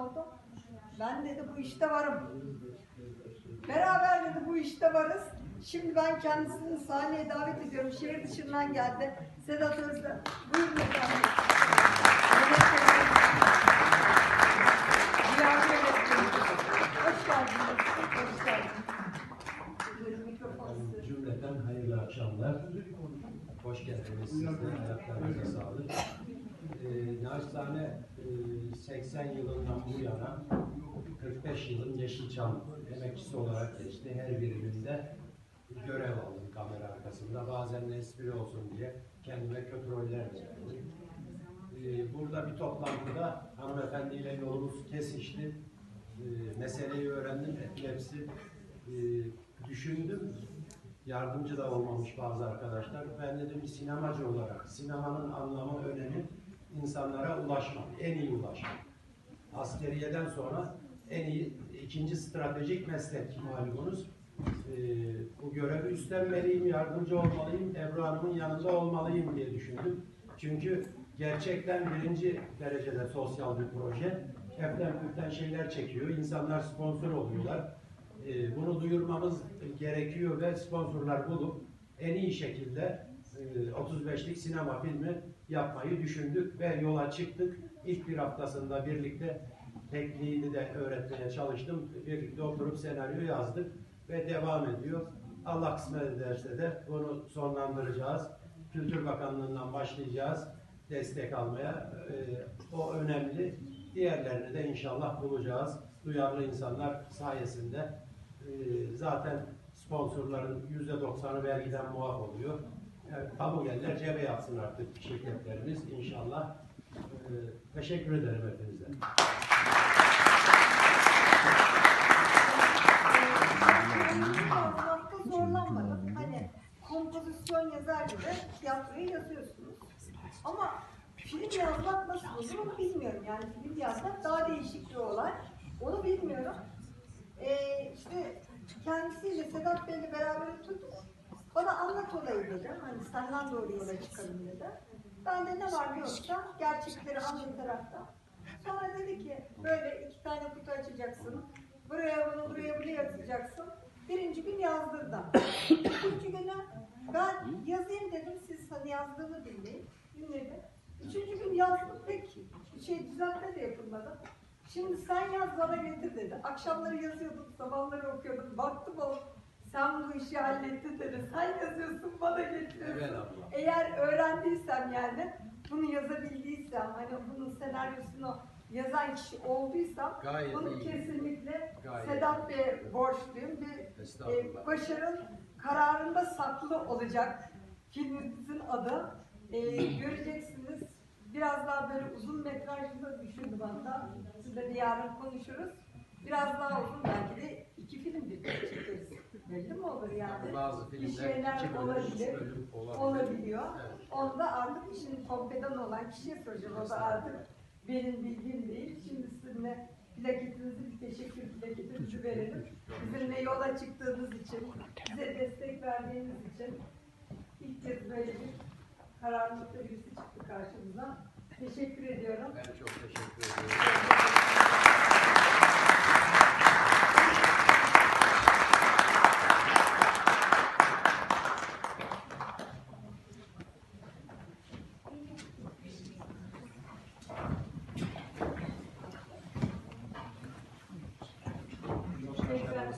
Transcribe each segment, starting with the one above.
oldu. Ben dedi bu işte varım. Beraber dedi bu işte varız. Şimdi ben kendisini sahneye davet ediyorum. Şehir dışından geldi. Sedat Özde. Buyurun efendim. Hoş geldiniz. Hoş geldiniz. Cümleten hayırlı akşamlar. Hoş geldiniz. Siz de ayaklarınıza sağlık. Ee, naçizane e, 80 yılından bu yana 45 yılın Yeşilçam emekçisi olarak geçti. Her biriminde görev aldım kamera arkasında. Bazen de espri olsun diye kendime kötü roller verdim. Ee, burada bir toplantıda hanımefendiyle yolumuz kesişti. Ee, meseleyi öğrendim. Epilepsi e, düşündüm. Yardımcı da olmamış bazı arkadaşlar. Ben dedim sinemacı olarak sinemanın anlamı, önemi insanlara ulaşmak, en iyi ulaşmak. Askeriyeden sonra en iyi ikinci stratejik meslek malumunuz. Ee, bu görevi üstlenmeliyim, yardımcı olmalıyım, Ebru Hanım'ın yanında olmalıyım diye düşündüm. Çünkü gerçekten birinci derecede sosyal bir proje. Eften püften şeyler çekiyor, insanlar sponsor oluyorlar. Ee, bunu duyurmamız gerekiyor ve sponsorlar bulup en iyi şekilde e, 35'lik sinema filmi yapmayı düşündük ve yola çıktık. İlk bir haftasında birlikte tekniğini de öğretmeye çalıştım. Birlikte oturup senaryo yazdık ve devam ediyor. Allah kısmet ederse de bunu sonlandıracağız. Kültür Bakanlığı'ndan başlayacağız destek almaya. Ee, o önemli. Diğerlerini de inşallah bulacağız. Duyarlı insanlar sayesinde ee, zaten sponsorların yüzde doksanı vergiden muaf oluyor. Yani kamu cebe yapsın artık şirketlerimiz inşallah. Ee, teşekkür ederim hepinize. Kompozisyon yazar gibi tiyatroyu yazıyorsunuz. Ama film yazmak nasıl olur onu bilmiyorum. Yani film yazmak daha değişik bir olay. Onu bilmiyorum. Ee, işte kendisiyle Sedat Bey'le beraber oturduk. Bana anlat olayı dedi. Hani senden doğru yola çıkalım dedi. Ben de ne var yoksa gerçekleri anlatarak da. Sonra dedi ki böyle iki tane kutu açacaksın. Buraya bunu buraya bunu yazacaksın. Birinci gün yazdırdım. İkinci günü ben yazayım dedim. Siz hani yazdığımı dinleyin. Dinledim. Üçüncü gün yazdım pek şey düzeltme de yapılmadı. Şimdi sen yaz bana getir dedi. Akşamları yazıyordum, sabahları okuyordum. Baktım o sen bu işi hallettin dedi. Sen yazıyorsun bana getiriyorsun. Evet abla. Eğer öğrendiysem yani bunu yazabildiysem hani bunun senaryosunu yazan kişi olduysam Gayet bunu iyi. kesinlikle Gayet Sedat Bey'e borçluyum. Bir e, başarın kararında saklı olacak filmimizin adı. E, göreceksiniz. Biraz daha böyle uzun metrajlı düşündüm hatta. Sizle de yarın konuşuruz. Biraz daha uzun belki de iki film birlikte çekeriz. Olur yani? Bazı Bir filmler şeyler iki bölüm, üç olabilir. bölüm olabilir. Olabiliyor. Evet. Onda artık işin kompedan olan kişiye soracağım. O da artık benim bildiğim değil. Şimdi sizinle plaketinizi bir teşekkür plaketinizi verelim. Bizimle yola çıktığınız için, bize destek verdiğiniz için ilk kez böyle bir karanlıkta birisi çıktı karşımıza. Teşekkür ediyorum. Ben çok teşekkür ediyorum.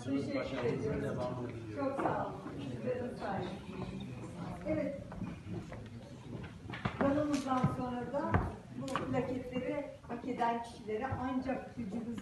Teşekkür başarınızın devamını diliyorum. Çok sağ olun. Sizlerin sayesinde. Evet. Kanalımızdan sonra da bu plaketleri hak eden kişilere ancak gücümüz